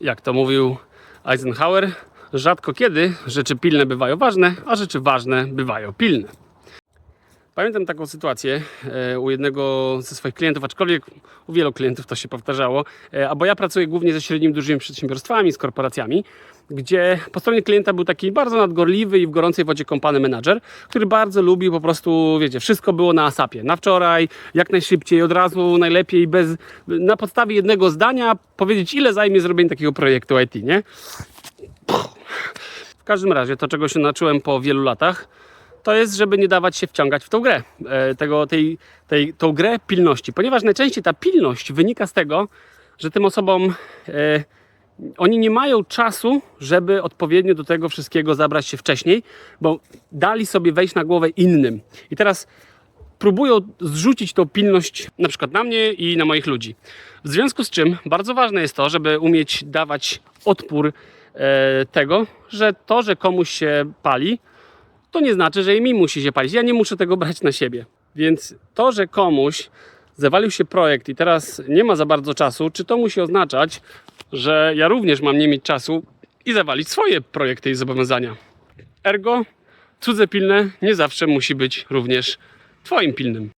Jak to mówił Eisenhower, rzadko kiedy rzeczy pilne bywają ważne, a rzeczy ważne bywają pilne. Pamiętam taką sytuację e, u jednego ze swoich klientów, aczkolwiek u wielu klientów to się powtarzało, e, a bo ja pracuję głównie ze średnimi, dużymi przedsiębiorstwami, z korporacjami, gdzie po stronie klienta był taki bardzo nadgorliwy i w gorącej wodzie kąpany menadżer, który bardzo lubił po prostu, wiecie, wszystko było na asapie, na wczoraj, jak najszybciej, od razu, najlepiej, bez, na podstawie jednego zdania powiedzieć, ile zajmie zrobienie takiego projektu IT, nie? W każdym razie, to czego się nauczyłem po wielu latach, to jest, żeby nie dawać się wciągać w tą grę, e, tego, tej, tej, tą grę pilności, ponieważ najczęściej ta pilność wynika z tego, że tym osobom e, oni nie mają czasu, żeby odpowiednio do tego wszystkiego zabrać się wcześniej, bo dali sobie wejść na głowę innym. I teraz próbują zrzucić tą pilność na przykład na mnie i na moich ludzi. W związku z czym bardzo ważne jest to, żeby umieć dawać odpór e, tego, że to, że komuś się pali, to nie znaczy, że i mi musi się palić. Ja nie muszę tego brać na siebie. Więc to, że komuś zawalił się projekt i teraz nie ma za bardzo czasu, czy to musi oznaczać, że ja również mam nie mieć czasu i zawalić swoje projekty i zobowiązania? Ergo, cudze pilne nie zawsze musi być również Twoim pilnym.